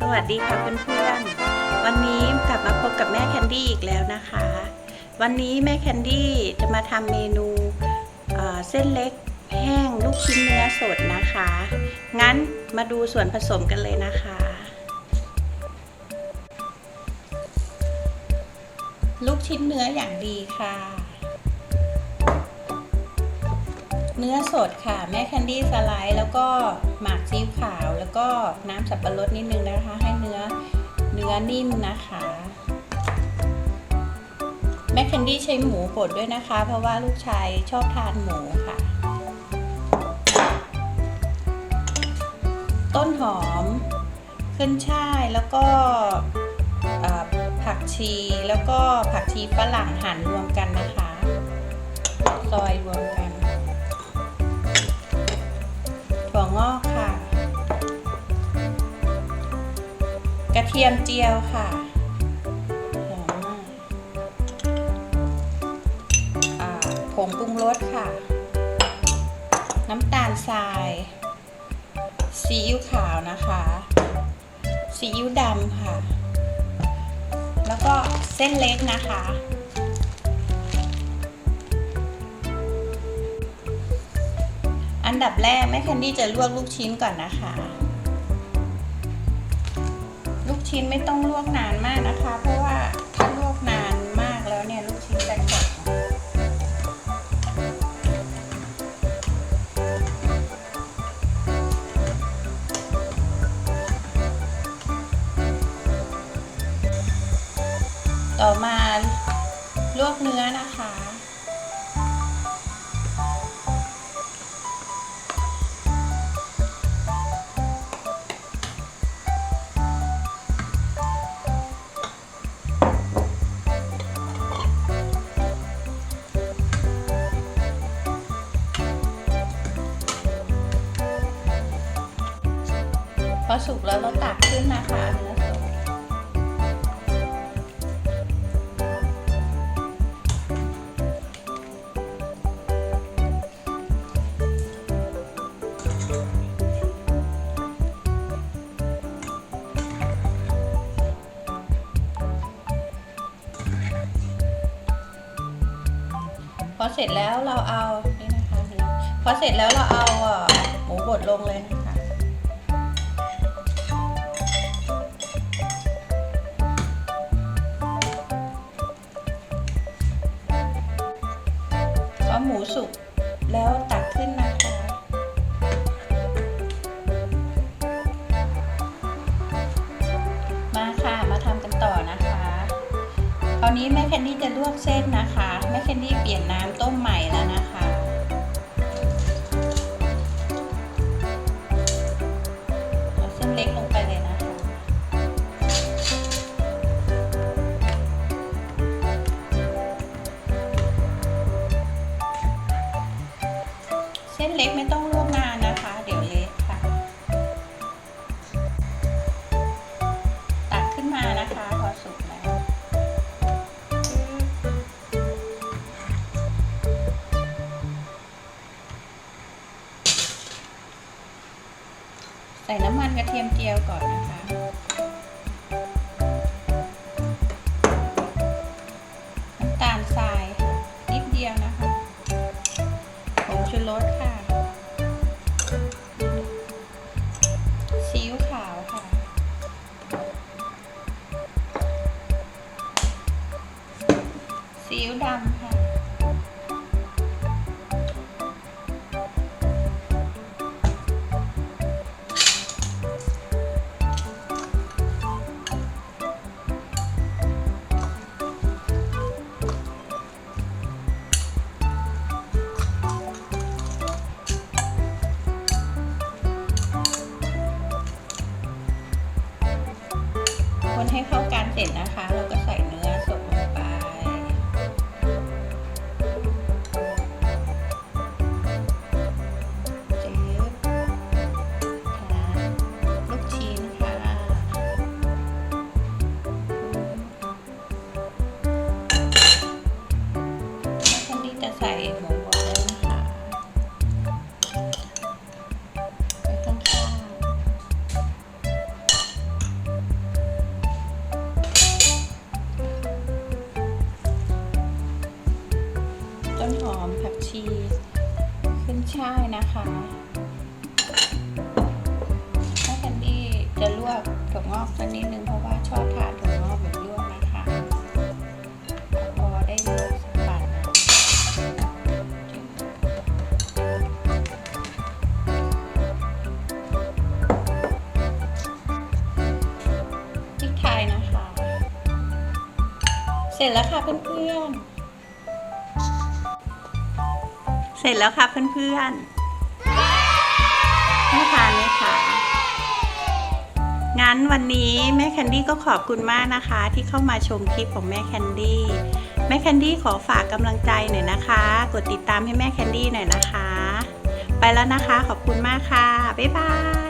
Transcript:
สวัสดีค่ะเพื่อนๆ วันนี้กลับมาพบกับแม่แคนดี้อีกแล้วนะคะ วันนี้แม่แคนดี้จะมาทำเมนูเเส้นเล็กแห้งลูกชิ้นเนื้อสดนะคะ งั้นมาดูส่วนผสมกันเลยนะคะ ลูกชิ้นเนื้ออย่างดีค่ะ เนื้อสดค่ะ แม่แคนดี้สไลด์แล้วก็หมักซีขาว แล้วก็น้ำสับปะรดนิดนึงนะคะ ให้เนื้อเนื้อนิ่มนะคะ แม่แคนดี้ใช้หมูบดด้วยนะคะ เพราะว่าลูกชายชอบทานหมูค่ะ ต้นหอมขึ้นช่ายแล้วก็ผักชีแล้วก็ผักชีฝรั่งหั่นรวมกันนะคะ ซอยรวมกัน ระเทียมเจียวค่ะหอมผงปรุงรสค่ะ น้ำตาลทรายซีอิ๊วขาวนะคะซีอิ๊วดำค่ะ แล้วก็เส้นเล็กนะคะ อันดับแรกแม่แคนดี้จะลวกลูกชิ้นก่อนนะคะ ชิ้นไม่ต้องลวกนานมากนะคะ เพราะว่า อสุกแล้วเราตักขึ้นนะคะเนื้อสดพอเสร็จแล้วเราเอานี่นะคะพอเสร็จแล้วเราเอาหมูบดลงเลยนะคะ ว่าหมูสุกแล้วตักขึ้นนะคะ มาค่ะ มาทำกันต่อนะคะคราวนี้แม่แคนดี้จะลวกเส้นนะคะ แม่แคนดี้เปลี่ยนน้ำต้มใหม่แล้วนะคะ เล็กไม่ต้องลวกนานนะคะ เดี๋ยวเละค่ะ ตักขึ้นมานะคะ พอสุกแล้วใส่น้ำมันกระเทียมเจียวก่อนนะคะ ซีอิ๊วดำค่ะคนให้เข้ากันเสร็จนะคะเราก็ ชีขึ้นช่ายนะคะถ้าแคนดี้จะลวกถั่วงอกสักนิดนึงเพราะว่าชอบทานถั่วงอกแบบลวกนะคะพอได้ลวกสักปั่นพริกไทยนะคะ เสร็จแล้วค่ะเพื่อนๆ เสร็จแล้วค่ะเพื่อนๆน่าทานไหมคะงั้นวันนี้แม่แคนดี้ก็ขอบคุณมากนะคะ ที่เข้ามาชมคลิปของแม่แคนดี้แม่แคนดี้ขอฝากกำลังใจหน่อยนะคะ กดติดตามให้แม่แคนดี้หน่อยนะคะ ไปแล้วนะคะขอบคุณมากค่ะ บ๊ายบาย